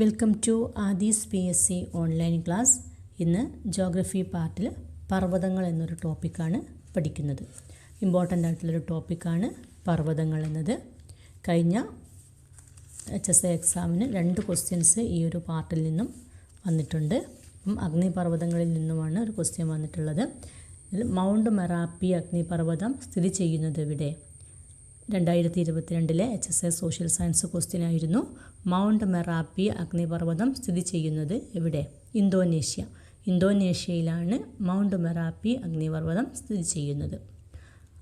Welcome to Aadhi's P S C online class ഇന്ന് geography പാർട്ടിൽ പർവതങ്ങൾ എന്നൊരു ടോപ്പിക്കാണ് പഠിക്കുന്നത്. ഇമ്പോർട്ടന്റ് ആയിട്ടുള്ളൊരു ടോപ്പിക്കാണ് പർവതങ്ങൾ എന്നത്. കഴിഞ്ഞ എച്ച് എസ് എ എക്സാമിന് രണ്ട് ക്വസ്റ്റ്യൻസ് ഈ ഒരു പാർട്ടിൽ നിന്നും വന്നിട്ടുണ്ട്. അപ്പം അഗ്നിപർവതങ്ങളിൽ നിന്നുമാണ് ഒരു ക്വസ്റ്റ്യൻ വന്നിട്ടുള്ളത്. മൗണ്ട് മെറാപ്പി അഗ്നിപർവതം സ്ഥിതി ചെയ്യുന്നത് എവിടെ? രണ്ടായിരത്തി ഇരുപത്തിരണ്ടിലെ H S A social science question ആയിരുന്നു മൗണ്ട് മെറാപ്പി അഗ്നിപർവതം സ്ഥിതി ചെയ്യുന്നത് എവിടെ? ഇന്തോനേഷ്യ. ഇന്തോനേഷ്യയിലാണ് മൗണ്ട് മെറാപ്പി അഗ്നിപർവതം സ്ഥിതി ചെയ്യുന്നത്.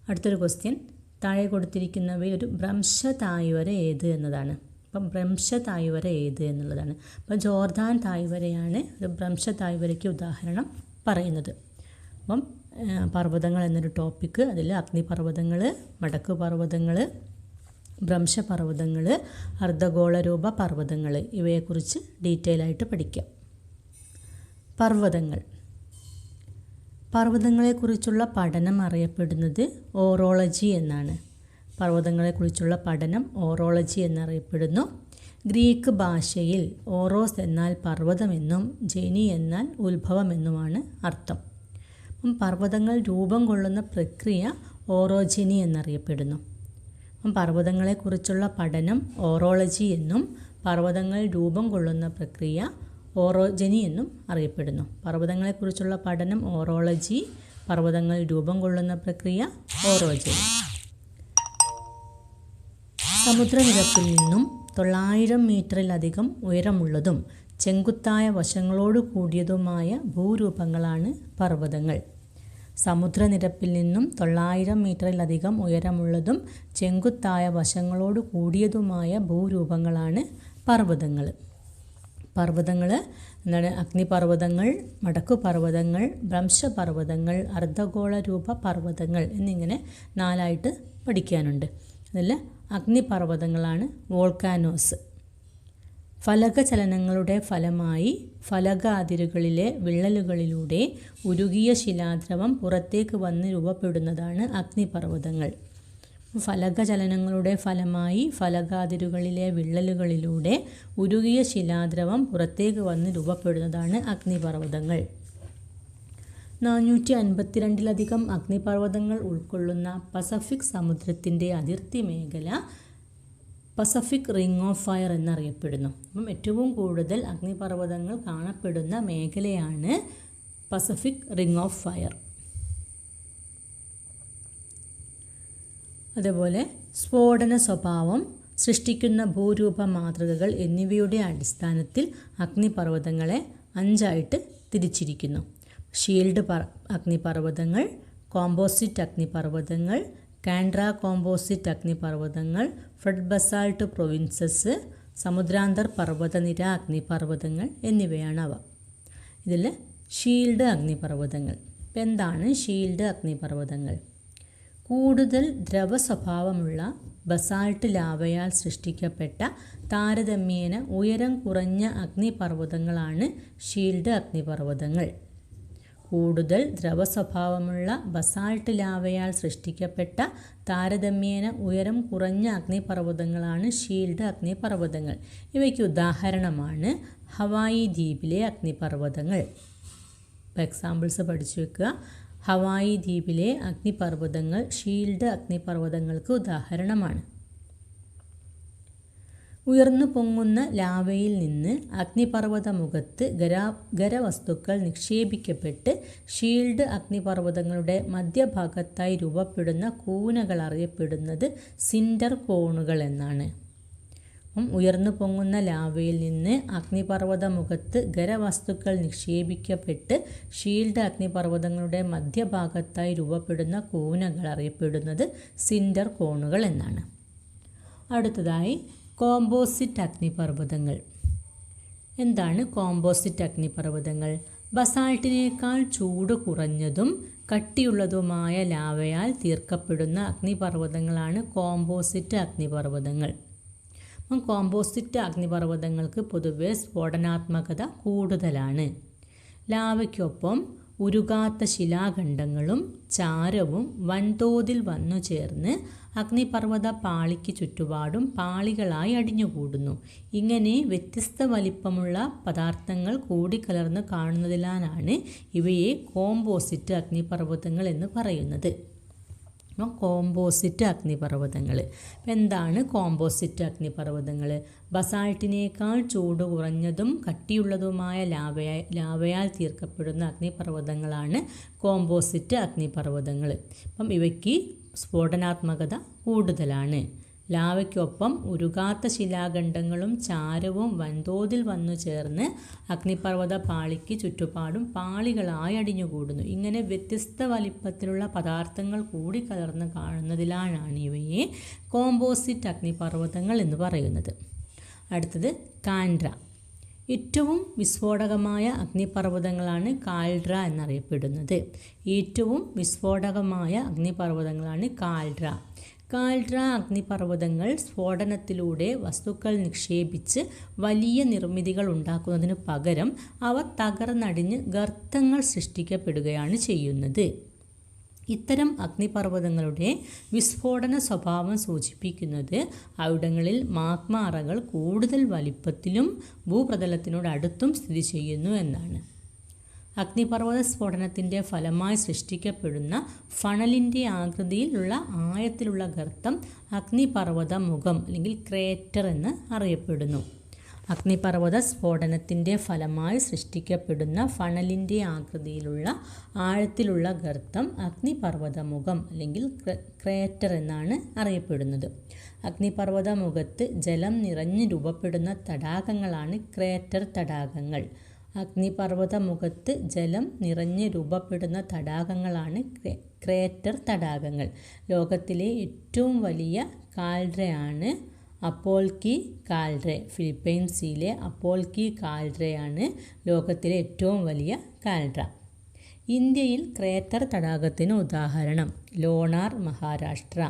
അടുത്തൊരു ക്വസ്റ്റ്യൻ. താഴെ കൊടുത്തിരിക്കുന്നവയിൽ ഒരു ഭ്രംശ തായ്വര ഏത് എന്നതാണ്. അപ്പം ഭ്രംശ തായ്വര ഏത് എന്നുള്ളതാണ്. അപ്പം ജോർദാൻ തായ്വരയാണ് ഒരു ഭ്രംശ തായ്വരയ്ക്ക് ഉദാഹരണം പറയുന്നത്. അപ്പം പർവതങ്ങൾ എന്നൊരു ടോപ്പിക്ക് അതിൽ അഗ്നിപർവതങ്ങൾ മടക്ക് പർവതങ്ങൾ ഭ്രംശപർവതങ്ങൾ അർദ്ധഗോളരൂപ പർവതങ്ങൾ ഇവയെക്കുറിച്ച് ഡീറ്റെയിൽ ആയിട്ട് പഠിക്കാം. പർവതങ്ങൾ. പർവതങ്ങളെക്കുറിച്ചുള്ള പഠനം അറിയപ്പെടുന്നത് ഓറോളജി എന്നാണ്. പർവതങ്ങളെക്കുറിച്ചുള്ള പഠനം ഓറോളജി എന്നറിയപ്പെടുന്നു. ഗ്രീക്ക് ഭാഷയിൽ ഓറോസ് എന്നാൽ പർവതമെന്നും ജെനി എന്നാൽ ഉത്ഭവമെന്നുമാണ് അർത്ഥം. പർവതങ്ങൾ രൂപം കൊള്ളുന്ന പ്രക്രിയ ഓറോജനി എന്നറിയപ്പെടുന്നു. പർവതങ്ങളെക്കുറിച്ചുള്ള പഠനം ഓറോളജി എന്നും പർവതങ്ങൾ രൂപം കൊള്ളുന്ന പ്രക്രിയ ഓറോജനി എന്നും അറിയപ്പെടുന്നു. പർവതങ്ങളെക്കുറിച്ചുള്ള പഠനം ഓറോളജി പർവതങ്ങൾ രൂപം കൊള്ളുന്ന പ്രക്രിയ ഓറോജനി. സമുദ്രനിരപ്പിൽ നിന്നും തൊള്ളായിരം മീറ്ററിലധികം ഉയരമുള്ളതും ചെങ്കുത്തായ വശങ്ങളോട് കൂടിയതുമായ ഭൂരൂപങ്ങളാണ് പർവതങ്ങൾ. സമുദ്രനിരപ്പിൽ നിന്നും തൊള്ളായിരം മീറ്ററിലധികം ഉയരമുള്ളതും ചെങ്കുത്തായ വശങ്ങളോട് കൂടിയതുമായ ഭൂരൂപങ്ങളാണ് പർവതങ്ങൾ. പർവതങ്ങൾ എന്താണ്? അഗ്നിപർവതങ്ങൾ മടക്കുപർവതങ്ങൾ ഭ്രംശപർവതങ്ങൾ അർദ്ധഗോള രൂപ പർവതങ്ങൾ എന്നിങ്ങനെ നാലായിട്ട് പഠിക്കാനുണ്ട്. അതിൽ അഗ്നിപർവതങ്ങളാണ് വോൾക്കാനോസ്. ഫലകചലനങ്ങളുടെ ഫലമായി ഫലകാതിരുകളിലെ വിള്ളലുകളിലൂടെ ഉരുകിയ ശിലാദ്രവം പുറത്തേക്ക് വന്ന് രൂപപ്പെടുന്നതാണ് അഗ്നിപർവതങ്ങൾ. ഫലകചലനങ്ങളുടെ ഫലമായി ഫലകാതിരുകളിലെ വിള്ളലുകളിലൂടെ ഉരുകിയ ശിലാദ്രവം പുറത്തേക്ക് വന്ന് രൂപപ്പെടുന്നതാണ് അഗ്നിപർവതങ്ങൾ. നാനൂറ്റി അൻപത്തിരണ്ടിലധികം അഗ്നിപർവതങ്ങൾ ഉൾക്കൊള്ളുന്ന പസഫിക് സമുദ്രത്തിന്റെ അതിർത്തി മേഖല പസഫിക് റിംഗ് ഓഫ് ഫയർ എന്നറിയപ്പെടുന്നു. അപ്പം ഏറ്റവും കൂടുതൽ അഗ്നിപർവതങ്ങൾ കാണപ്പെടുന്ന മേഖലയാണ് പസഫിക് റിംഗ് ഓഫ് ഫയർ. അതുപോലെ സ്ഫോടന സ്വഭാവം സൃഷ്ടിക്കുന്ന ഭൂരൂപ മാതൃകകൾ എന്നിവയുടെ അടിസ്ഥാനത്തിൽ അഗ്നിപർവതങ്ങളെ അഞ്ചായിട്ട് തിരിച്ചിരിക്കുന്നു. ഷീൽഡ് പർ അഗ്നിപർവതങ്ങൾ കോമ്പോസിറ്റ് അഗ്നിപർവതങ്ങൾ കാൻഡ്ര കോമ്പോസിറ്റ് അഗ്നിപർവതങ്ങൾ ഫ്രഡ് ബസാൾട്ട് പ്രൊവിൻസസ് സമുദ്രാന്തർ പർവതനിര അഗ്നിപർവതങ്ങൾ എന്നിവയാണ് അവ ഇതിൽ ഷീൽഡ് അഗ്നിപർവതങ്ങൾ. ഇപ്പം എന്താണ് ഷീൽഡ് അഗ്നിപർവതങ്ങൾ? കൂടുതൽ ദ്രവ സ്വഭാവമുള്ള ബസാൾട്ട് ലാവയാൽ സൃഷ്ടിക്കപ്പെട്ട താരതമ്യേന ഉയരം കുറഞ്ഞ അഗ്നിപർവതങ്ങളാണ് ഷീൽഡ് അഗ്നിപർവതങ്ങൾ. കൂടുതൽ ദ്രവസ്വഭാവമുള്ള ബസാൾട്ട് ലാവയാൽ സൃഷ്ടിക്കപ്പെട്ട താരതമ്യേന ഉയരം കുറഞ്ഞ അഗ്നിപർവതങ്ങളാണ് ഷീൽഡ് അഗ്നിപർവതങ്ങൾ. ഇവയ്ക്ക് ഉദാഹരണമാണ് ഹവായി ദ്വീപിലെ അഗ്നിപർവതങ്ങൾ. ഇപ്പോൾ എക്സാമ്പിൾസ് പഠിച്ചു വെക്കുക. ഹവായി ദ്വീപിലെ അഗ്നിപർവതങ്ങൾ ഷീൽഡ് അഗ്നിപർവതങ്ങൾക്ക് ഉദാഹരണമാണ്. ഉയർന്നു പൊങ്ങുന്ന ലാവയിൽ നിന്ന് അഗ്നിപർവത മുഖത്ത് ഖരാ ഖരവസ്തുക്കൾ നിക്ഷേപിക്കപ്പെട്ട് ഷീൽഡ് അഗ്നിപർവതങ്ങളുടെ മധ്യഭാഗത്തായി രൂപപ്പെടുന്ന കൂനകൾ അറിയപ്പെടുന്നത് സിൻഡർ കോണുകൾ എന്നാണ്. ഉയർന്നു പൊങ്ങുന്ന ലാവയിൽ നിന്ന് അഗ്നിപർവത മുഖത്ത് ഖരവസ്തുക്കൾ നിക്ഷേപിക്കപ്പെട്ട് ഷീൽഡ് അഗ്നിപർവതങ്ങളുടെ മധ്യഭാഗത്തായി രൂപപ്പെടുന്ന കൂനകൾ അറിയപ്പെടുന്നത് സിൻഡർ കോണുകൾ എന്നാണ്. അടുത്തതായി കോമ്പോസിറ്റ് അഗ്നിപർവതങ്ങൾ. എന്താണ് കോമ്പോസിറ്റ് അഗ്നിപർവതങ്ങൾ? ബസാൾട്ടിനേക്കാൾ ചൂട് കുറഞ്ഞതും കട്ടിയുള്ളതുമായ ലാവയാൽ തീർക്കപ്പെടുന്ന അഗ്നിപർവതങ്ങളാണ് കോമ്പോസിറ്റ് അഗ്നിപർവതങ്ങൾ. അപ്പം കോമ്പോസിറ്റ് അഗ്നിപർവതങ്ങൾക്ക് പൊതുവെ സ്ഫോടനാത്മകത കൂടുതലാണ്. ലാവയ്ക്കൊപ്പം ഉരുകാത്ത ശിലാഖണ്ഡങ്ങളും ചാരവും വൻതോതിൽ വന്നു ചേർന്ന് അഗ്നിപർവത പാളിക്ക് ചുറ്റുപാടും പാളികളായി അടിഞ്ഞുകൂടുന്നു. ഇങ്ങനെ വ്യത്യസ്ത വലിപ്പമുള്ള പദാർത്ഥങ്ങൾ കൂടിക്കലർന്ന് കാണുന്നതിനാലാണ് ഇവയെ കോമ്പോസിറ്റ് അഗ്നിപർവതങ്ങൾ എന്ന് പറയുന്നത്. അപ്പം കോമ്പോസിറ്റ് അഗ്നിപർവതങ്ങൾ അപ്പം എന്താണ് കോമ്പോസിറ്റ് അഗ്നിപർവതങ്ങൾ ബസാൾട്ടിനേക്കാൾ ചൂട് കുറഞ്ഞതും കട്ടിയുള്ളതുമായ ലാവയാ ലാവയാൽ തീർക്കപ്പെടുന്ന അഗ്നിപർവതങ്ങളാണ് കോമ്പോസിറ്റ് അഗ്നിപർവതങ്ങൾ അപ്പം ഇവയ്ക്ക് സ്ഫോടനാത്മകത കൂടുതലാണ്. ലാവയ്ക്കൊപ്പം ഉരുകാത്ത ശിലാഖണ്ഡങ്ങളും ചാരവും വൻതോതിൽ വന്നു ചേർന്ന് അഗ്നിപർവത പാളിക്ക് ചുറ്റുപാടും പാളികളായി അടിഞ്ഞുകൂടുന്നു. ഇങ്ങനെ വ്യത്യസ്ത വലിപ്പത്തിലുള്ള പദാർത്ഥങ്ങൾ കൂടി കലർന്ന് കാണുന്നതിലാണ് ഇവയെ കോമ്പോസിറ്റ് അഗ്നിപർവതങ്ങൾ എന്ന് പറയുന്നത്. അടുത്തത് കാൻഡ്ര. ഏറ്റവും വിസ്ഫോടകമായ അഗ്നിപർവതങ്ങളാണ് കാൽഡ്ര എന്നറിയപ്പെടുന്നത്. ഏറ്റവും വിസ്ഫോടകമായ അഗ്നിപർവതങ്ങളാണ് കാൽഡ്ര. കാൽഡ്ര അഗ്നിപർവതങ്ങൾ സ്ഫോടനത്തിലൂടെ വസ്തുക്കൾ നിക്ഷേപിച്ച് വലിയ നിർമ്മിതികൾ ഉണ്ടാക്കുന്നതിന് പകരം അവ തകർന്നടിഞ്ഞ് ഗർത്തങ്ങൾ സൃഷ്ടിക്കപ്പെടുകയാണ് ചെയ്യുന്നത്. ഇത്തരം അഗ്നിപർവതങ്ങളുടെ വിസ്ഫോടന സ്വഭാവം സൂചിപ്പിക്കുന്നത് അവിടങ്ങളിൽ മാഗ്മാറകൾ കൂടുതൽ വലിപ്പത്തിലും ഭൂപ്രതലത്തിനോട് അടുത്തും സ്ഥിതി ചെയ്യുന്നു എന്നാണ്. അഗ്നിപർവത സ്ഫോടനത്തിന്റെ ഫലമായി സൃഷ്ടിക്കപ്പെടുന്ന ഫണലിന്റെ ആകൃതിയിലുള്ള ആയത്തിലുള്ള ഗർത്തം അഗ്നിപർവത മുഖം അല്ലെങ്കിൽ ക്രേറ്റർ എന്ന് അറിയപ്പെടുന്നു. അഗ്നിപർവത സ്ഫോടനത്തിന്റെ ഫലമായി സൃഷ്ടിക്കപ്പെടുന്ന ഫണലിന്റെ ആകൃതിയിലുള്ള ആഴത്തിലുള്ള ഗർത്തം അഗ്നിപർവത മുഖം അല്ലെങ്കിൽ ക്രേറ്റർ എന്നാണ് അറിയപ്പെടുന്നത്. അഗ്നിപർവത മുഖത്ത് ജലം നിറഞ്ഞ് രൂപപ്പെടുന്ന തടാകങ്ങളാണ് ക്രേറ്റർ തടാകങ്ങൾ. അഗ്നിപർവത മുഖത്ത് ജലം നിറഞ്ഞ് രൂപപ്പെടുന്ന തടാകങ്ങളാണ് ക്രേറ്റർ തടാകങ്ങൾ. ലോകത്തിലെ ഏറ്റവും വലിയ കാൽഡ്രയാണ് അപ്പോൾക്കി കാൽഡ്രെ ഫിലിപ്പൈൻസിലെ അപ്പോൾക്കി കാൽഡ്രയാണ് ലോകത്തിലെ ഏറ്റവും വലിയ കാൽഡ്ര ഇന്ത്യയിൽ ക്രേറ്റർ തടാകത്തിന് ഉദാഹരണം ലോണാർ മഹാരാഷ്ട്ര.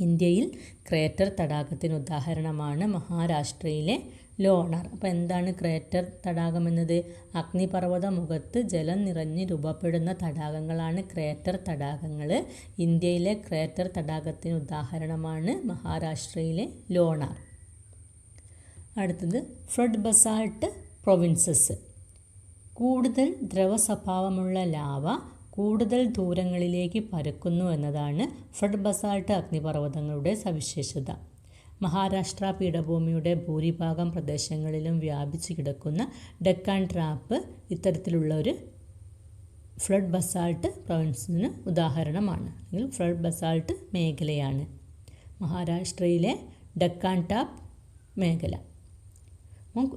ഇന്ത്യയിൽ ക്രേറ്റർ തടാകത്തിന് ഉദാഹരണമാണ് മഹാരാഷ്ട്രയിലെ ലോണാർ. അപ്പോൾ എന്താണ് ക്രേറ്റർ തടാകം എന്നത്? അഗ്നിപർവത മുഖത്ത് ജലം നിറഞ്ഞ് രൂപപ്പെടുന്ന തടാകങ്ങളാണ് ക്രേറ്റർ തടാകങ്ങൾ. ഇന്ത്യയിലെ ക്രേറ്റർ തടാകത്തിന് ഉദാഹരണമാണ് മഹാരാഷ്ട്രയിലെ ലോണാർ. അടുത്തത് ഫ്ലഡ് ബസാൾട്ട് പ്രൊവിൻസസ്. കൂടുതൽ ദ്രവസ്വഭാവമുള്ള ലാവ കൂടുതൽ ദൂരങ്ങളിലേക്ക് പരക്കുന്നു എന്നതാണ് ഫ്ലഡ് ബസാൾട്ട് അഗ്നിപർവതങ്ങളുടെ സവിശേഷത. മഹാരാഷ്ട്ര പീഠഭൂമിയുടെ ഭൂരിഭാഗം പ്രദേശങ്ങളിലും വ്യാപിച്ചു കിടക്കുന്ന ഡെക്കാൻ ട്രാപ്പ് ഇത്തരത്തിലുള്ള ഒരു ഫ്ലഡ് ബസാൾട്ട് പ്രൊവിൻസിന് ഉദാഹരണമാണ്. അല്ലെങ്കിൽ ഫ്ലഡ് ബസാൾട്ട് മേഖലയാണ്. മഹാരാഷ്ട്രയിലെ ഡെക്കാൻ ടാപ്പ് മേഖല.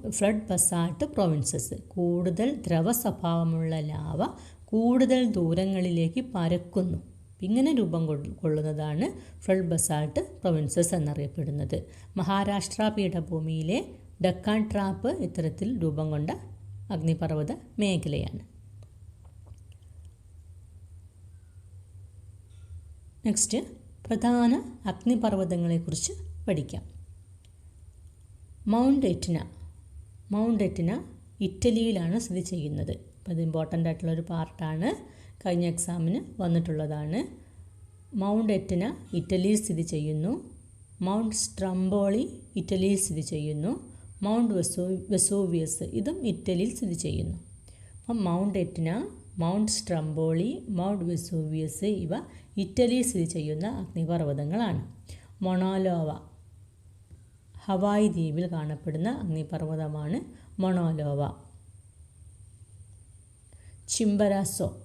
Flood basalt provinces. കൂടുതൽ ദ്രവ സ്വഭാവമുള്ള ലാവ കൂടുതൽ ദൂരങ്ങളിലേക്ക് പരക്കുന്നു. ഇങ്ങനെ രൂപം കൊള്ളുന്നതാണ് ഫ്ലഡ് ബസാൾട്ട് പ്രൊവിൻസസ് എന്നറിയപ്പെടുന്നത്. മഹാരാഷ്ട്ര പീഠഭൂമിയിലെ ഡക്കാൻ ട്രാപ്പ് ഇത്തരത്തിൽ രൂപം കൊണ്ട അഗ്നിപർവത മേഖലയാണ്. നെക്സ്റ്റ് പ്രധാന അഗ്നിപർവതങ്ങളെക്കുറിച്ച് പഠിക്കാം. Mount Etna. മൗണ്ട് എറ്റിന ഇറ്റലിയിലാണ് സ്ഥിതി ചെയ്യുന്നത്. അപ്പോൾ ഇത് ഇമ്പോർട്ടന്റ് ആയിട്ടുള്ളൊരു പാർട്ടാണ് കഴിഞ്ഞ എക്സാമിന് വന്നിട്ടുള്ളതാണ്. മൗണ്ട് എറ്റിന ഇറ്റലിയിൽ സ്ഥിതി ചെയ്യുന്നു. മൗണ്ട് സ്ട്രംബോളി ഇറ്റലിയിൽ സ്ഥിതി ചെയ്യുന്നു. മൗണ്ട് വെസോ വെസോവിയസ് ഇതും ഇറ്റലിയിൽ സ്ഥിതി ചെയ്യുന്നു. അപ്പം mount Etna mount Stromboli mount Vesuvius ഇവ ഇറ്റലിയിൽ സ്ഥിതി ചെയ്യുന്ന അഗ്നിപർവതങ്ങളാണ്. മൊണോലോവ ഹവായ് ദ്വീപിൽ കാണപ്പെടുന്ന അഗ്നിപർവതമാണ് മൊണോലോവ ചിംബരാസോ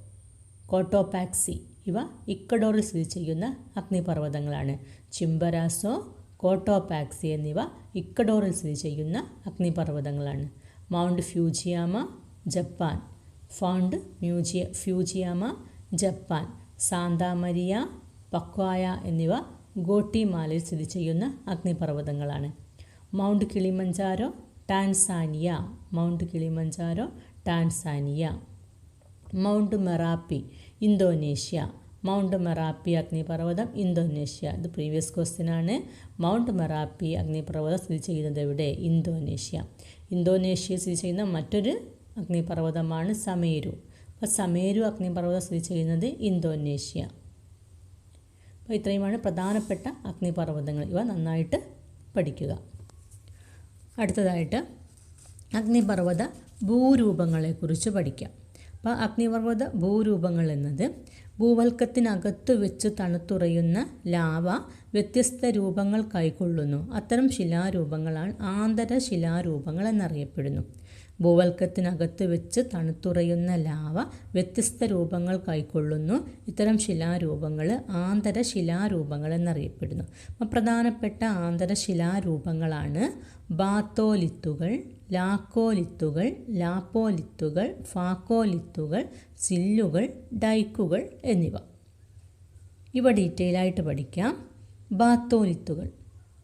കോട്ടോപാക്സി ഇവ ഇക്കഡോറിൽ സ്ഥിതി ചെയ്യുന്ന അഗ്നിപർവതങ്ങളാണ്. ചിംബരാസോ കോട്ടോപാക്സി എന്നിവ ഇക്കഡോറിൽ സ്ഥിതി ചെയ്യുന്ന അഗ്നിപർവതങ്ങളാണ്. Mount Fujiyama Japan. Found മ്യൂജിയ Fujiyama Japan. Santa Maria Pacaya എന്നിവ ഗോട്ടിമാലയിൽ സ്ഥിതി ചെയ്യുന്ന അഗ്നിപർവതങ്ങളാണ്. Mount Kilimanjaro Tanzania. Mount Kilimanjaro Tanzania. Mount Merapi Indonesia. Mount Merapi അഗ്നിപർവതം Indonesia. ഇത് പ്രീവിയസ് ക്വസ്റ്റ്യൻ ആണ്. മൗണ്ട് മെറാപ്പി അഗ്നിപർവതം സ്ഥിതി ചെയ്യുന്നത് എവിടെ? ഇന്തോനേഷ്യ. ഇന്തോനേഷ്യ സ്ഥിതി ചെയ്യുന്ന മറ്റൊരു അഗ്നിപർവതമാണ് സമേരു. അപ്പോൾ സമേരു അഗ്നിപർവതം സ്ഥിതി ചെയ്യുന്നത് ഇന്തോനേഷ്യ. അപ്പോൾ ഇത്രയുമാണ് പ്രധാനപ്പെട്ട അഗ്നിപർവതങ്ങൾ. ഇവ നന്നായിട്ട് പഠിക്കുക. അടുത്തതായിട്ട് അഗ്നിപർവത ഭൂരൂപങ്ങളെക്കുറിച്ച് പഠിക്കാം. അപ്പോൾ അഗ്നിപർവത ഭൂരൂപങ്ങൾ എന്നത് ഭൂവൽക്കത്തിനകത്ത് വെച്ച് തണുത്തുറയുന്ന ലാവ വ്യത്യസ്ത രൂപങ്ങൾ കൈക്കൊള്ളുന്നു. അത്തരം ശിലാരൂപങ്ങളാണ് ആന്തര ശിലാരൂപങ്ങൾ എന്നറിയപ്പെടുന്നു. ഭൂവൽക്കത്തിനകത്ത് വെച്ച് തണുത്തുറയുന്ന ലാവ വ്യത്യസ്ത രൂപങ്ങൾ കൈക്കൊള്ളുന്നു. ഇത്തരം ശിലാരൂപങ്ങൾ ആന്തര ശിലാരൂപങ്ങൾ എന്നറിയപ്പെടുന്നു. അപ്പം പ്രധാനപ്പെട്ട ആന്തര ശിലാരൂപങ്ങളാണ് ബാത്തോലിത്തുകൾ ലാക്കോലിത്തുകൾ ലാപ്പോലിത്തുകൾ ഫാക്കോലിത്തുകൾ സില്ലുകൾ ഡൈക്കുകൾ എന്നിവ. ഇവ ഡീറ്റെയിൽ ആയിട്ട് പഠിക്കാം. ബാത്തോലിത്തുകൾ.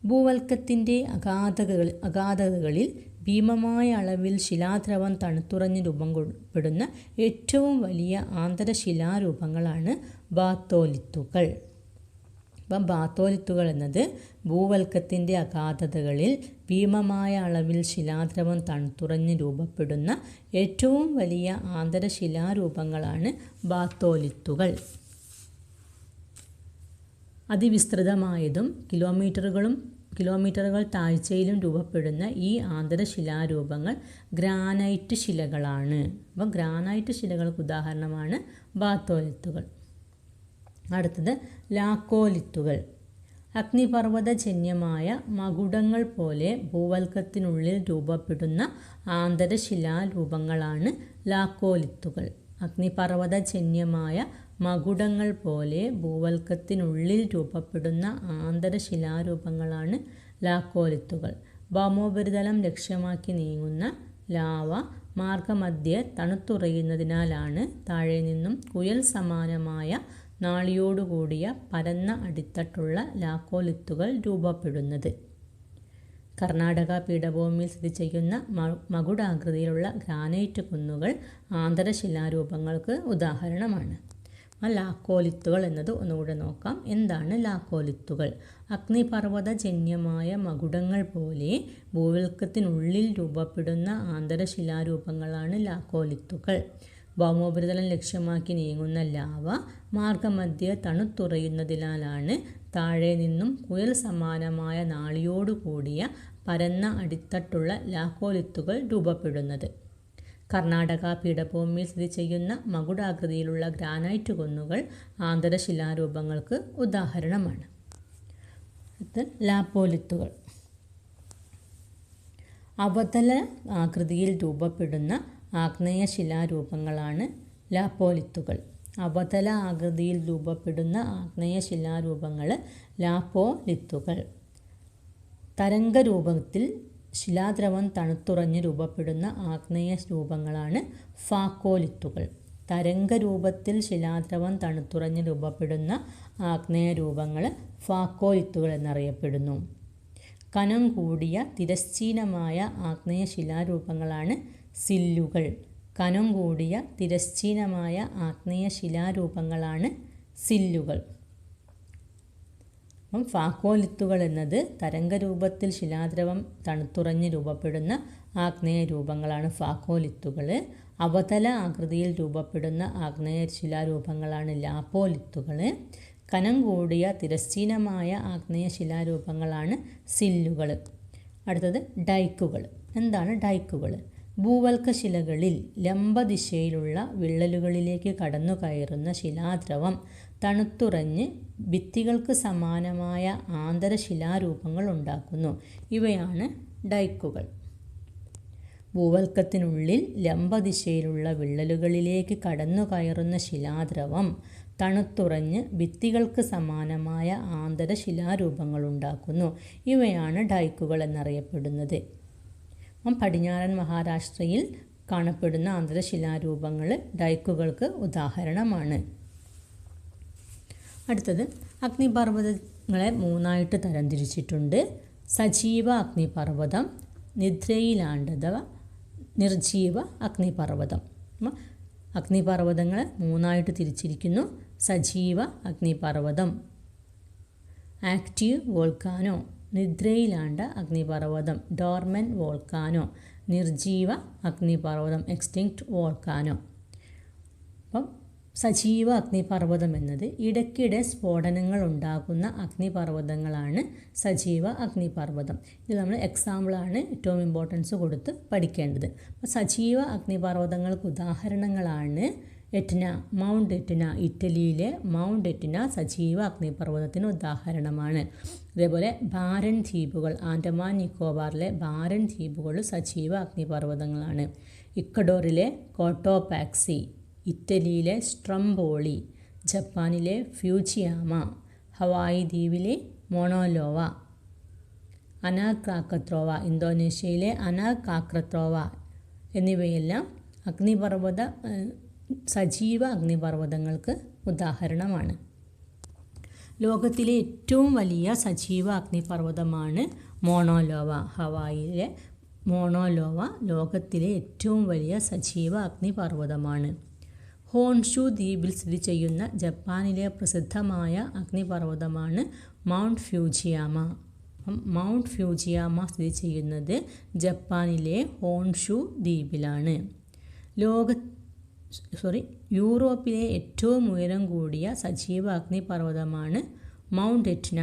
ഭൂവൽക്കത്തിന്റെ അഗാധകൾ അഗാധതകളിൽ ഭീമമായ അളവിൽ ശിലാദ്രവം തണുത്തുറഞ്ഞ് രൂപപ്പെടുന്ന ഏറ്റവും വലിയ ആന്തരശിലാരൂപങ്ങളാണ് ബാത്തോലിത്തുകൾ. അപ്പം ബാത്തോലിത്തുകൾ എന്നത് ഭൂവൽക്കത്തിന്റെ അഗാധതകളിൽ ഭീമമായ അളവിൽ ശിലാദ്രവം തണുത്തുറഞ്ഞ് രൂപപ്പെടുന്ന ഏറ്റവും വലിയ ആന്തരശിലാരൂപങ്ങളാണ് ബാത്തോലിത്തുകൾ. അതിവിസ്തൃതമായതും കിലോമീറ്ററുകളും കിലോമീറ്ററുകൾ താഴ്ചയിലും രൂപപ്പെടുന്ന ഈ ആന്തരശിലാരൂപങ്ങൾ ഗ്രാനൈറ്റ് ശിലകളാണ്. അപ്പോൾ ഗ്രാനൈറ്റ് ശിലകൾക്ക് ഉദാഹരണമാണ് ബാത്തോലിത്തുകൾ. അടുത്തത് ലാക്കോലിത്തുകൾ. അഗ്നിപർവതജന്യമായ മകുടങ്ങൾ പോലെ ഭൂവൽക്കത്തിനുള്ളിൽ രൂപപ്പെടുന്ന ആന്തരശിലാരൂപങ്ങളാണ് ലാക്കോലിത്തുകൾ. അഗ്നിപർവതജന്യമായ മകുടങ്ങൾ പോലെ ഭൂവൽക്കത്തിനുള്ളിൽ രൂപപ്പെടുന്ന ആന്തരശിലാരൂപങ്ങളാണ് ലാക്കോലിത്തുകൾ. ഭൗമോപരിതലം ലക്ഷ്യമാക്കി നീങ്ങുന്ന ലാവ മാർഗമധ്യേ തണുത്തുറയുന്നതിനാലാണ് താഴെ നിന്നും കുയൽ സമാനമായ നാളിയോടുകൂടിയ പരന്ന അടിത്തട്ടുള്ള ലാക്കോലിത്തുകൾ രൂപപ്പെടുന്നത്. കർണാടക പീഠഭൂമിയിൽ സ്ഥിതി ചെയ്യുന്ന മകുടാകൃതിയിലുള്ള ഗ്രാനൈറ്റ് കുന്നുകൾ ആന്തരശിലാരൂപങ്ങൾക്ക് ഉദാഹരണമാണ്. ആ ലാക്കോലിത്തുകൾ എന്നത് ഒന്നുകൂടെ നോക്കാം. എന്താണ് ലാക്കോലിത്തുകൾ? അഗ്നിപർവതജന്യമായ മകുടങ്ങൾ പോലെ ഭൂവിൽക്കത്തിനുള്ളിൽ രൂപപ്പെടുന്ന ആന്തരശിലാരൂപങ്ങളാണ് ലാക്കോലിത്തുകൾ. ഭൗമോപരിതലം ലക്ഷ്യമാക്കി നീങ്ങുന്ന ലാവ മാർഗമധ്യ തണുത്തുറയുന്നതിനാലാണ് താഴെ നിന്നും കുയൽ സമാനമായ നാളിയോടുകൂടിയ പരന്ന അടിത്തട്ടുള്ള ലാക്കോലിത്തുകൾ രൂപപ്പെടുന്നത്. കർണാടക പീഠഭൂമിയിൽ സ്ഥിതി ചെയ്യുന്ന മകുടാകൃതിയിലുള്ള ഗ്രാനൈറ്റ് കുന്നുകൾ ആന്തരശിലാരൂപങ്ങൾക്ക് ഉദാഹരണമാണ്. ലാപ്പോലിത്തുകൾ. അവതല ആകൃതിയിൽ രൂപപ്പെടുന്ന ആഗ്നേയ ശിലാരൂപങ്ങളാണ് ലാപ്പോലിത്തുകൾ. അവതല ആകൃതിയിൽ രൂപപ്പെടുന്ന ആഗ്നേയ ശിലാരൂപങ്ങൾ ലാപ്പോലിത്തുകൾ. തരംഗരൂപത്തിൽ ശിലാദ്രവം തണുത്തുറഞ്ഞ് രൂപപ്പെടുന്ന ആഗ്നേയ രൂപങ്ങളാണ് ഫാക്കോലിത്തുകൾ. തരംഗരൂപത്തിൽ ശിലാദ്രവം തണുത്തുറഞ്ഞ് രൂപപ്പെടുന്ന ആഗ്നേയ രൂപങ്ങൾ ഫാക്കോലിത്തുകൾ എന്നറിയപ്പെടുന്നു. കനം കൂടിയ തിരശ്ചീനമായ ആഗ്നേയ ശിലാരൂപങ്ങളാണ് സില്ലുകൾ. കനം കൂടിയ തിരശ്ചീനമായ ആഗ്നേയ ശിലാരൂപങ്ങളാണ് സില്ലുകൾ. അപ്പം ഫാക്കോലിത്തുകൾ എന്നത് തരംഗരൂപത്തിൽ ശിലാദ്രവം തണുത്തുറഞ്ഞ് രൂപപ്പെടുന്ന ആഗ്നേയ രൂപങ്ങളാണ് ഫാക്കോലിത്തുകൾ അവതല ആകൃതിയിൽ രൂപപ്പെടുന്ന ആഗ്നേയ ശിലാരൂപങ്ങളാണ് ലാപ്പോലിത്തുകൾ കനം കൂടിയ തിരശ്ചീനമായ ആഗ്നേയ ശിലാരൂപങ്ങളാണ് സില്ലുകൾ. അടുത്തത് ഡൈക്കുകൾ. എന്താണ് ഡൈക്കുകൾ? ഭൂവൽക്ക ശിലകളിൽ ലംബദിശയിലുള്ള വിള്ളലുകളിലേക്ക് കടന്നു കയറുന്ന ശിലാദ്രവം തണുത്തുറഞ്ഞ് ഭിത്തികൾക്ക് സമാനമായ ആന്തരശിലാരൂപങ്ങൾ ഉണ്ടാക്കുന്നു. ഇവയാണ് ഡൈക്കുകൾ. ഭൂവൽക്കത്തിനുള്ളിൽ ലംബദിശയിലുള്ള വിള്ളലുകളിലേക്ക് കടന്നു കയറുന്ന ശിലാദ്രവം തണുത്തുറഞ്ഞ് ഭിത്തികൾക്ക് സമാനമായ ആന്തരശിലാരൂപങ്ങൾ ഉണ്ടാക്കുന്നു. ഇവയാണ് ഡൈക്കുകൾ എന്നറിയപ്പെടുന്നത്. അപ്പം പടിഞ്ഞാറൻ മഹാരാഷ്ട്രയിൽ കാണപ്പെടുന്ന ആന്തരശിലാരൂപങ്ങൾ ഡൈക്കുകൾക്ക് ഉദാഹരണമാണ്. അടുത്തത് അഗ്നിപർവതങ്ങളെ മൂന്നായിട്ട് തരംതിരിച്ചിട്ടുണ്ട്. സജീവ അഗ്നിപർവതം നിദ്രയിലാണ്ടത നിർജീവ അഗ്നിപർവതം. അഗ്നിപർവതങ്ങളെ മൂന്നായിട്ട് തിരിച്ചിരിക്കുന്നു. സജീവ അഗ്നിപർവതം. ആക്റ്റീവ് വോൾക്കാനോ നിദ്രയിലാണ്ട അഗ്നിപർവതം. ഡോർമൻ വോൾക്കാനോ നിർജീവ അഗ്നിപർവതം. Extinct volcano. അപ്പം സജീവ അഗ്നിപർവതം എന്നത് ഇടയ്ക്കിടെ സ്ഫോടനങ്ങൾ ഉണ്ടാകുന്ന അഗ്നിപർവതങ്ങളാണ് സജീവ അഗ്നിപർവതം. ഇത് നമ്മൾ എക്സാമ്പിളാണ് ഏറ്റവും ഇമ്പോർട്ടൻസ് കൊടുത്ത് പഠിക്കേണ്ടത്. അപ്പോൾ സജീവ അഗ്നിപർവതങ്ങൾക്ക് ഉദാഹരണങ്ങളാണ് എറ്റ്ന മൗണ്ട് എറ്റ്ന ഇറ്റലിയിലെ മൗണ്ട് എറ്റ്ന സജീവ അഗ്നിപർവതത്തിന് ഉദാഹരണമാണ്. അതേപോലെ ബാരൻ ദ്വീപുകൾ ആൻഡമാൻ നിക്കോബാറിലെ ബാരൻ ദ്വീപുകൾ സജീവ അഗ്നിപർവതങ്ങളാണ്. ഇക്കഡോറിലെ കോട്ടോപാക്സി ഇറ്റലിയിലെ സ്ട്രംബോളി ജപ്പാനിലെ ഫ്യൂജിയാമ ഹവായി ദ്വീപിലെ മൊണോലോവ അനാക്രാക്കത്രോവ ഇന്തോനേഷ്യയിലെ അനാകാക്രത്രോവ എന്നിവയെല്ലാം അഗ്നിപർവത സജീവ അഗ്നിപർവതങ്ങൾക്ക് ഉദാഹരണമാണ്. ലോകത്തിലെ ഏറ്റവും വലിയ സജീവ അഗ്നിപർവതമാണ് മോണോലോവ. ഹവായിലെ മോണോലോവ ലോകത്തിലെ ഏറ്റവും വലിയ സജീവ അഗ്നിപർവതമാണ്. ഹോൺഷു ദ്വീപിൽ സ്ഥിതി ചെയ്യുന്ന ജപ്പാനിലെ പ്രസിദ്ധമായ അഗ്നിപർവതമാണ് മൗണ്ട് ഫ്യൂജിയാമ. മൗണ്ട് ഫ്യൂജിയാമ സ്ഥിതി ചെയ്യുന്നത് ജപ്പാനിലെ ഹോൺഷു ദ്വീപിലാണ്. ലോക സോറി യൂറോപ്പിലെ ഏറ്റവും ഉയരം കൂടിയ സജീവ അഗ്നിപർവതമാണ് മൗണ്ട് എറ്റ്ന.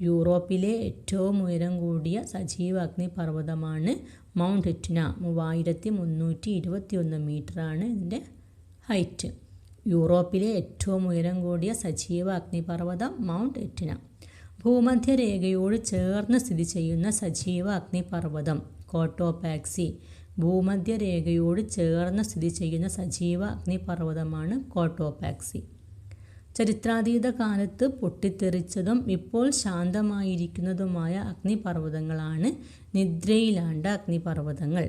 യൂറോപ്പിലെ ഏറ്റവും ഉയരം കൂടിയ സജീവ അഗ്നിപർവതമാണ് മൗണ്ട് എറ്റ്ന. മൂവായിരത്തി മുന്നൂറ്റി ഇരുപത്തി ഒന്ന് മീറ്ററാണ് ഇതിന്റെ ഹൈറ്റ്. യൂറോപ്പിലെ ഏറ്റവും ഉയരം കൂടിയ സജീവ അഗ്നിപർവതം മൗണ്ട് എറ്റിന. ഭൂമധ്യരേഖയോട് ചേർന്ന് സ്ഥിതി ചെയ്യുന്ന സജീവ അഗ്നിപർവതം കോട്ടോപാക്സി ഭൂമധ്യരേഖയോട് ചേർന്ന് സ്ഥിതി ചെയ്യുന്ന സജീവ അഗ്നിപർവതമാണ് കോട്ടോപാക്സി. ചരിത്രാതീത കാലത്ത് പൊട്ടിത്തെറിച്ചതും ഇപ്പോൾ ശാന്തമായിരിക്കുന്നതുമായ അഗ്നിപർവതങ്ങളാണ് നിദ്രയിലാണ്ട അഗ്നിപർവതങ്ങൾ.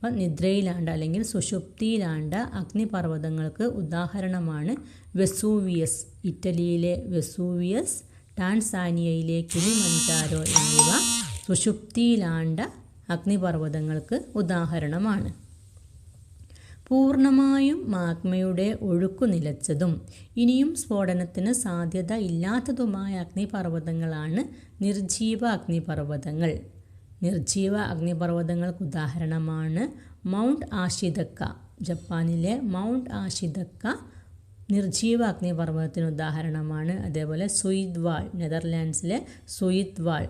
അപ്പം നിദ്രയിലാണ്ട അല്ലെങ്കിൽ സുഷുപ്തിയിലാണ്ട അഗ്നിപർവതങ്ങൾക്ക് ഉദാഹരണമാണ് വെസൂവിയസ്. ഇറ്റലിയിലെ വെസൂവിയസ് ടാൻസാനിയയിലെ കിളിമഞ്ചാരോ എന്നിവ സുഷുപ്തിയിലാണ്ട അഗ്നിപർവതങ്ങൾക്ക് ഉദാഹരണമാണ്. പൂർണമായും മാഗ്മയുടെ ഒഴുക്കു നിലച്ചതും ഇനിയും സ്ഫോടനത്തിന് സാധ്യത ഇല്ലാത്തതുമായ അഗ്നിപർവതങ്ങളാണ് നിർജീവ അഗ്നിപർവതങ്ങൾ. നിർജീവ അഗ്നിപർവതങ്ങൾക്ക് ഉദാഹരണമാണ് മൗണ്ട് ആഷിതക്ക ജപ്പാനിലെ മൗണ്ട് ആഷിതക്ക നിർജീവ അഗ്നിപർവതത്തിന് ഉദാഹരണമാണ്. അതേപോലെ Zuidwal നെതർലാൻഡ്സിലെ Zuidwal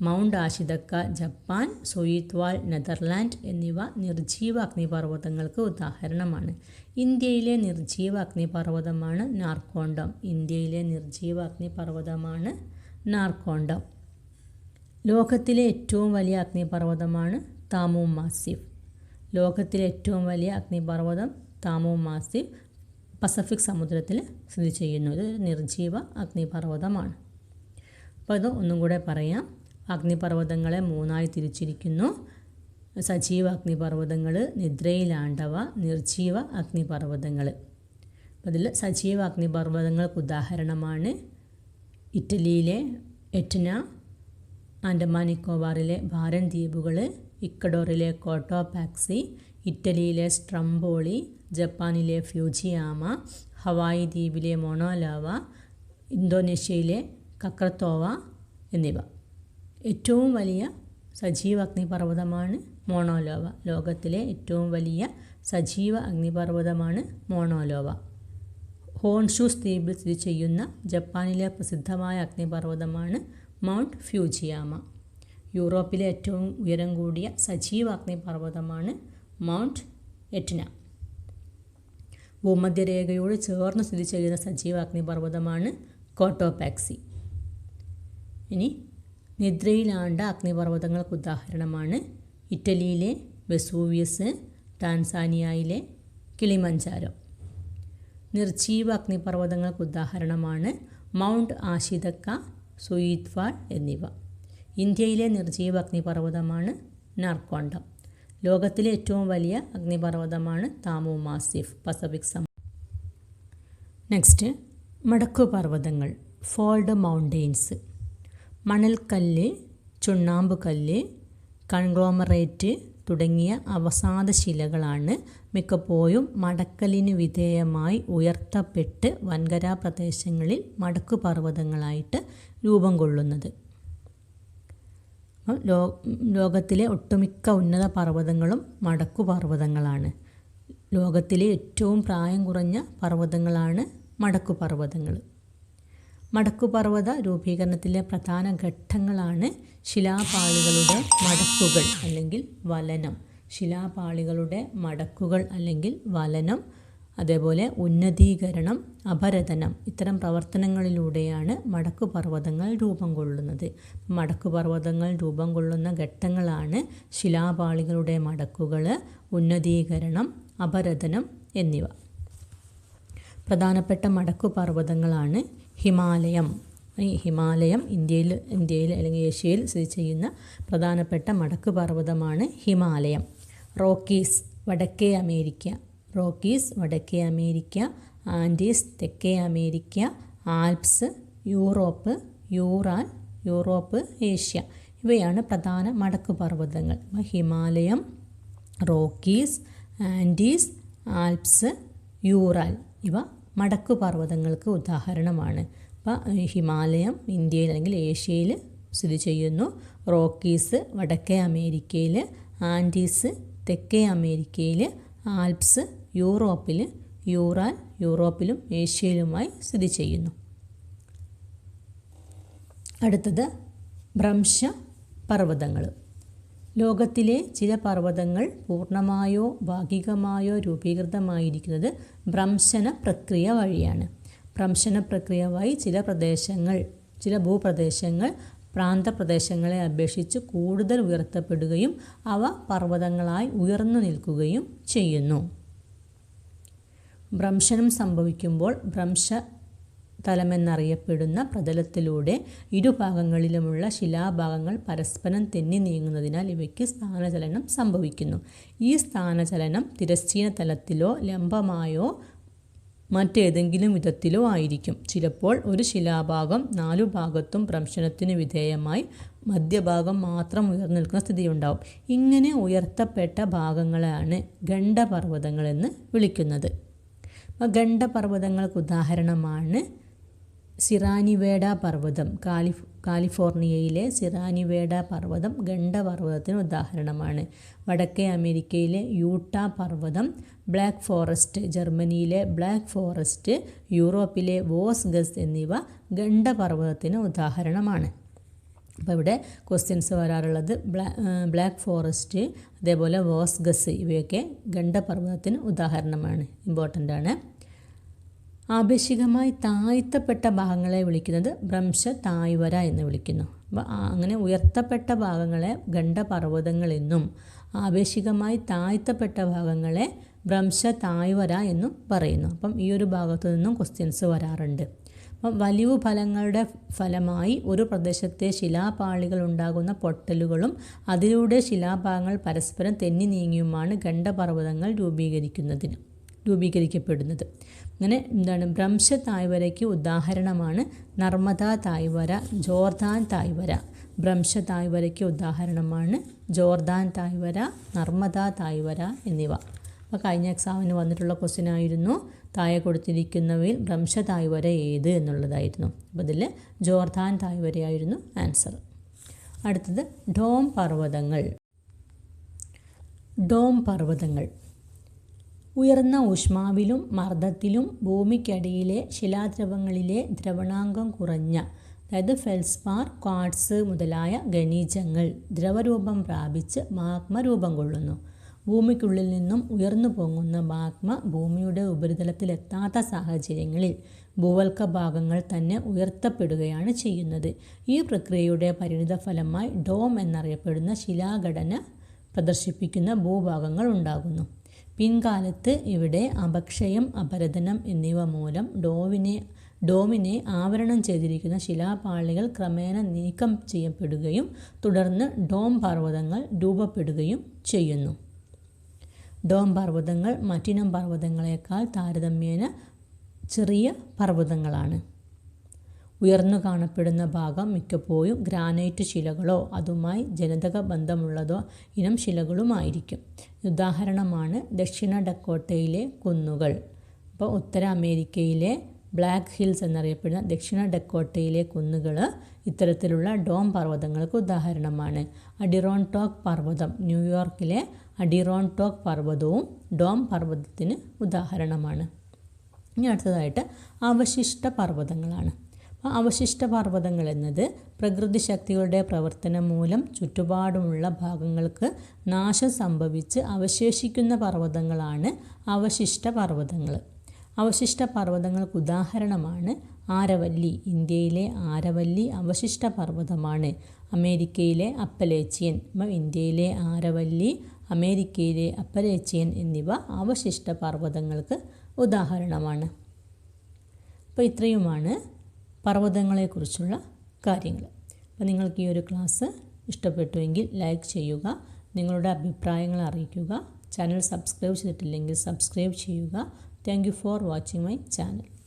mount Ashitaka Japan Zuidwal Netherland എന്നിവ നിർജീവ അഗ്നിപർവതങ്ങൾക്ക് ഉദാഹരണമാണ്. ഇന്ത്യയിലെ നിർജീവ അഗ്നിപർവതമാണ് നാർക്കോണ്ടം. ഇന്ത്യയിലെ നിർജീവ അഗ്നിപർവതമാണ് നാർക്കോണ്ടം. ലോകത്തിലെ ഏറ്റവും വലിയ അഗ്നിപർവതമാണ് താമു മാസിഫ് ലോകത്തിലെ ഏറ്റവും വലിയ അഗ്നിപർവതം താമു മാസിഫ് പസഫിക് സമുദ്രത്തിൽ സ്ഥിതി ചെയ്യുന്നു. ഇത് നിർജീവ അഗ്നിപർവതമാണ്. അപ്പോൾ ഇത് ഒന്നും കൂടെ പറയാം. അഗ്നിപർവതങ്ങളെ മൂന്നായി തിരിച്ചിരിക്കുന്നു. സജീവ അഗ്നിപർവതങ്ങൾ നിദ്രയിലാണ്ടവ നിർജീവ അഗ്നിപർവതങ്ങൾ. അപ്പോൾ അതിൽ സജീവ അഗ്നിപർവതങ്ങൾക്ക് ഉദാഹരണമാണ് ഇറ്റലിയിലെ എറ്റ്ന ആൻഡമാൻ നിക്കോബാറിലെ ബാരൻ ദ്വീപുകൾ ഇക്കഡോറിലെ കോട്ടോപാക്സി ഇറ്റലിയിലെ സ്ട്രംബോളി ജപ്പാനിലെ ഫ്യൂജിയാമ ഹവായി ദ്വീപിലെ മൊണോലാവ ഇന്തോനേഷ്യയിലെ കക്രത്തോവ എന്നിവ. ഏറ്റവും വലിയ സജീവ അഗ്നിപർവതമാണ് മോണോലോവ. ലോകത്തിലെ ഏറ്റവും വലിയ സജീവ അഗ്നിപർവതമാണ് മോണോലോവ. ഹോൺഷൂസ് ദ്വീപിൽ സ്ഥിതി ചെയ്യുന്ന ജപ്പാനിലെ പ്രസിദ്ധമായ അഗ്നിപർവതമാണ് മൗണ്ട് ഫ്യൂജിയാമ. യൂറോപ്പിലെ ഏറ്റവും ഉയരം കൂടിയ സജീവ അഗ്നിപർവതമാണ് മൗണ്ട് എറ്റ്ന. ഭൂമധ്യരേഖയോട് ചേർന്ന് സ്ഥിതി ചെയ്യുന്ന സജീവ അഗ്നിപർവതമാണ് കോട്ടോപാക്സി. ഇനി നിദ്രയിലാണ്ട അഗ്നിപർവതങ്ങൾക്ക് ഉദാഹരണമാണ് ഇറ്റലിയിലെ വെസൂവിയസ് ടാൻസാനിയയിലെ കിളിമഞ്ചാരോ. നിർജീവ അഗ്നിപർവതങ്ങൾക്ക് ഉദാഹരണമാണ് മൗണ്ട് ആഷിതക്ക സുയിത്വാൾ എന്നിവ. ഇന്ത്യയിലെ നിർജീവ അഗ്നിപർവതമാണ് നാർക്കോണ്ടം. ലോകത്തിലെ ഏറ്റവും വലിയ അഗ്നിപർവതമാണ് താമു മാസിഫ് പസഫിക് സം നെക്സ്റ്റ് മടക്കു പർവതങ്ങൾ ഫോൾഡ് മൗണ്ടെയ്ൻസ് മണൽക്കല്ല് ചുണ്ണാമ്പ് കല്ല് കൺഗ്ലോമറേറ്റ് തുടങ്ങിയ അവസാദ ശിലകളാണ് മിക്കപ്പോഴും മടക്കലിന് വിധേയമായി ഉയർത്തപ്പെട്ട് വൻകരാ പ്രദേശങ്ങളിൽ മടക്കു പർവതങ്ങളായിട്ട് രൂപം കൊള്ളുന്നത് ലോ ലോകത്തിലെ ഒട്ടുമിക്ക ഉന്നത പർവതങ്ങളും മടക്കു പർവതങ്ങളാണ്. ലോകത്തിലെ ഏറ്റവും പ്രായം കുറഞ്ഞ പർവതങ്ങളാണ് മടക്കു പർവതങ്ങൾ. മടക്കു മടക്കുപർവത രൂപീകരണത്തിലെ പ്രധാന ഘട്ടങ്ങളാണ് ശിലാപാളികളുടെ മടക്കുകൾ അല്ലെങ്കിൽ വലനം. ശിലാപാളികളുടെ മടക്കുകൾ അല്ലെങ്കിൽ വലനം അതേപോലെ ഉന്നതീകരണം അപരതനം ഇത്തരം പ്രവർത്തനങ്ങളിലൂടെയാണ് മടക്കുപർവതങ്ങൾ രൂപം കൊള്ളുന്നത്. മടക്കുപർവതങ്ങൾ രൂപം കൊള്ളുന്ന ഘട്ടങ്ങളാണ് ശിലാപാളികളുടെ മടക്കുകൾ ഉന്നതീകരണം അപരതനം എന്നിവ. പ്രധാനപ്പെട്ട മടക്കുപർവതങ്ങളാണ് ഹിമാലയം. ഈ ഹിമാലയം ഇന്ത്യയിൽ ഇന്ത്യയിൽ അല്ലെങ്കിൽ ഏഷ്യയിൽ സ്ഥിതി ചെയ്യുന്ന പ്രധാനപ്പെട്ട മടക്കു പർവതമാണ് ഹിമാലയം. റോക്കീസ് വടക്കേ അമേരിക്ക റോക്കീസ് വടക്കേ അമേരിക്ക ആൻഡീസ് തെക്കേ America Alps Europe Ural Europe Asia. ഇവയാണ് പ്രധാന മടക്കു പർവതങ്ങൾ. Himalayam Rockies Andes Alps Ural ഇവ മടക്കു പർവതങ്ങൾക്ക് ഉദാഹരണമാണ്. അപ്പോൾ ഹിമാലയം ഇന്ത്യയിൽ അല്ലെങ്കിൽ ഏഷ്യയിൽ സ്ഥിതി ചെയ്യുന്നു. റോക്കീസ് വടക്കേ അമേരിക്കയിൽ ആൻഡീസ് തെക്കേ അമേരിക്കയിൽ ആൽപ്സ് യൂറോപ്പിൽ യൂറാൻ യൂറോപ്പിലും ഏഷ്യയിലുമായി സ്ഥിതി ചെയ്യുന്നു. അടുത്തത് ഭ്രംശ പർവതങ്ങൾ. ലോകത്തിലെ ചില പർവതങ്ങൾ പൂർണമായോ ഭാഗികമായോ രൂപീകൃതമായിരിക്കുന്നത് ഭ്രംശന പ്രക്രിയ വഴിയാണ്. ഭ്രംശന പ്രക്രിയ വഴി ചില പ്രദേശങ്ങൾ ചില ഭൂപ്രദേശങ്ങൾ പ്രാന്തപ്രദേശങ്ങളെ അപേക്ഷിച്ച് കൂടുതൽ ഉയർത്തപ്പെടുകയും അവ പർവതങ്ങളായി ഉയർന്നു നിൽക്കുകയും ചെയ്യുന്നു. ഭ്രംശനം സംഭവിക്കുമ്പോൾ ഭ്രംശ തലമെന്നറിയപ്പെടുന്ന പ്രതലത്തിലൂടെ ഇരുഭാഗങ്ങളിലുമുള്ള ശിലാഭാഗങ്ങൾ പരസ്പരം തെന്നി നീങ്ങുന്നതിനാൽ ഇവയ്ക്ക് സ്ഥാനചലനം സംഭവിക്കുന്നു. ഈ സ്ഥാനചലനം തിരശ്ചീന തലത്തിലോ ലംബമായോ മറ്റേതെങ്കിലും വിധത്തിലോ ആയിരിക്കും. ചിലപ്പോൾ ഒരു ശിലാഭാഗം നാലു ഭാഗത്തും ഭ്രംശനത്തിന് വിധേയമായി മധ്യഭാഗം മാത്രം ഉയർന്നു നിൽക്കുന്ന സ്ഥിതിയുണ്ടാവും. ഇങ്ങനെ ഉയർത്തപ്പെട്ട ഭാഗങ്ങളെയാണ് ഖണ്ഡപർവതങ്ങളെന്ന് വിളിക്കുന്നത്. ഗണ്ഡപർവതങ്ങൾക്ക് ഉദാഹരണമാണ് സിറാനിവേഡ പർവതം. കാലിഫ് കാലിഫോർണിയയിലെ സിറാനിവേഡ പർവതം ഗണ്ഡപർവതത്തിന് ഉദാഹരണമാണ്. വടക്കേ അമേരിക്കയിലെ യൂട്ട പർവതം ബ്ലാക്ക് ഫോറസ്റ്റ് ജർമ്മനിയിലെ ബ്ലാക്ക് ഫോറസ്റ്റ് യൂറോപ്പിലെ വോസ്ഗസ് എന്നിവ ഗണ്ഡപർവതത്തിന് ഉദാഹരണമാണ്. അപ്പോൾ ഇവിടെ ക്വസ്റ്റ്യൻസ് വരാറുള്ളത് ബ്ലാ ബ്ലാക്ക് ഫോറസ്റ്റ് അതേപോലെ വോസ്ഗസ് ഇവയൊക്കെ ഗണ്ഡപർവതത്തിന് ഉദാഹരണമാണ് ഇമ്പോർട്ടന്റ് ആണ്. ആപേക്ഷികമായി താഴ്ത്തപ്പെട്ട ഭാഗങ്ങളെ വിളിക്കുന്നത് ഭ്രംശ തായ്വര എന്ന് വിളിക്കുന്നു. അപ്പോൾ അങ്ങനെ ഉയർത്തപ്പെട്ട ഭാഗങ്ങളെ ഗണ്ഡപർവതങ്ങളെന്നും ആപേക്ഷികമായി താഴ്ത്തപ്പെട്ട ഭാഗങ്ങളെ ഭ്രംശ തായ്വര എന്നും പറയുന്നു. അപ്പം ഈ ഒരു ഭാഗത്തു നിന്നും ക്വസ്റ്റ്യൻസ് വരാറുണ്ട്. അപ്പം വലിവ് ഫലങ്ങളുടെ ഫലമായി ഒരു പ്രദേശത്തെ ശിലാപാളികൾ ഉണ്ടാകുന്ന പൊട്ടലുകളും അതിലൂടെ ശിലാഭാഗങ്ങൾ പരസ്പരം തെന്നി നീങ്ങിയുമാണ് ഖണ്ഡപർവതങ്ങൾ രൂപീകരിക്കുന്നതിന് രൂപീകരിക്കപ്പെടുന്നത്. അങ്ങനെ എന്താണ് ഭ്രംശ തായ്വരയ്ക്ക് ഉദാഹരണമാണ് നർമ്മദ തായ്വര ജോർദാൻ തായ്വര ഭ്രംശ തായ്വരയ്ക്ക് ഉദാഹരണമാണ് ജോർദാൻ തായ്വര നർമ്മദ തായ്വര എന്നിവ. അപ്പോൾ കഴിഞ്ഞ എക്സാമിന് വന്നിട്ടുള്ള ക്വസ്റ്റ്യൻ ആയിരുന്നു താഴെ കൊടുത്തിരിക്കുന്നവയിൽ ഭ്രംശ തായ്വര ഏത് എന്നുള്ളതായിരുന്നു. അപ്പോൾ ഇതിൽ ജോർദാൻ തായ്വരയായിരുന്നു ആൻസർ അടുത്തത് ഡോം പർവതങ്ങൾ. ഡോം പർവതങ്ങൾ. ഉയർന്ന ഊഷ്മാവിലും മർദ്ദത്തിലും ഭൂമിക്കടിയിലെ ശിലാദ്രവങ്ങളിലെ ദ്രവണാംഗം കുറഞ്ഞ അതായത് ഫെൽസ്പാർ ക്വാർട്സ് മുതലായ ഖനീജങ്ങൾ ദ്രവരൂപം പ്രാപിച്ച് മാഗ്മ രൂപം കൊള്ളുന്നു. ഭൂമിക്കുള്ളിൽ നിന്നും ഉയർന്നു പൊങ്ങുന്ന മാഗ്മ ഭൂമിയുടെ ഉപരിതലത്തിലെത്താത്ത സാഹചര്യങ്ങളിൽ ഭൂവൽക്ക ഭാഗങ്ങൾ തന്നെ ഉയർത്തപ്പെടുകയാണ് ചെയ്യുന്നത്. ഈ പ്രക്രിയയുടെ പരിണിതഫലമായി ഡോം എന്നറിയപ്പെടുന്ന ശിലാഘടന പ്രദർശിപ്പിക്കുന്ന ഭൂഭാഗങ്ങൾ ഉണ്ടാകുന്നു. പിൻകാലത്ത് ഇവിടെ അപക്ഷയം അപരദനം എന്നിവ മൂലം ഡോവിനെ ഡോമിനെ ആവരണം ചെയ്തിരിക്കുന്ന ശിലാപാളികൾ ക്രമേണ നീക്കം ചെയ്യപ്പെടുകയും തുടർന്ന് ഡോം പർവതങ്ങൾ രൂപപ്പെടുകയും ചെയ്യുന്നു. ഡോം പർവതങ്ങൾ മറ്റിനം പർവതങ്ങളെക്കാൾ താരതമ്യേന ചെറിയ പർവതങ്ങളാണ്. ഉയർന്നു കാണപ്പെടുന്ന ഭാഗം മിക്കപ്പോഴും ഗ്രാനൈറ്റ് ശിലകളോ അതുമായി ജനതക ബന്ധമുള്ളതോ ഇനം ശിലകളുമായിരിക്കും. ഉദാഹരണമാണ് ദക്ഷിണ ഡക്കോട്ടയിലെ കുന്നുകൾ. ഇപ്പോൾ ഉത്തര അമേരിക്കയിലെ ബ്ലാക്ക് ഹിൽസ് എന്നറിയപ്പെടുന്ന ദക്ഷിണ ഡക്കോട്ടയിലെ കുന്നുകൾ ഇത്തരത്തിലുള്ള ഡോം പർവതങ്ങൾക്ക് ഉദാഹരണമാണ്. അഡിറോൺടോക്ക് പർവതം ന്യൂയോർക്കിലെ അഡിറോൺടോക്ക് പർവതവും ഡോം പർവതത്തിന് ഉദാഹരണമാണ്. ഇനി അടുത്തതായിട്ട് അവശിഷ്ട പർവതങ്ങളാണ്. അപ്പോൾ അവശിഷ്ട പർവതങ്ങൾ എന്നത് പ്രകൃതി ശക്തികളുടെ പ്രവർത്തനം മൂലം ചുറ്റുപാടുമുള്ള ഭാഗങ്ങൾക്ക് നാശം സംഭവിച്ച് അവശേഷിക്കുന്ന പർവതങ്ങളാണ് അവശിഷ്ട പർവതങ്ങൾ. അവശിഷ്ട പർവതങ്ങൾക്ക് ഉദാഹരണമാണ് ആരവല്ലി. ഇന്ത്യയിലെ ആരവല്ലി അവശിഷ്ട പർവതമാണ്. അമേരിക്കയിലെ അപ്പലേച്ചിയൻ. ഇന്ത്യയിലെ ആരവല്ലി അമേരിക്കയിലെ അപ്പരേച്ചിയൻ എന്നിവ അവശിഷ്ട പർവതങ്ങൾക്ക് ഉദാഹരണമാണ്. അപ്പോൾ ഇത്രയുമാണ് പർവതങ്ങളെക്കുറിച്ചുള്ള കാര്യങ്ങൾ. അപ്പോൾ നിങ്ങൾക്ക് ഈ ഒരു ക്ലാസ് ഇഷ്ടപ്പെട്ടുവെങ്കിൽ ലൈക്ക് ചെയ്യുക നിങ്ങളുടെ അഭിപ്രായങ്ങൾ അറിയിക്കുക ചാനൽ സബ്സ്ക്രൈബ് ചെയ്തിട്ടില്ലെങ്കിൽ സബ്സ്ക്രൈബ് ചെയ്യുക. Thank for watching my channel.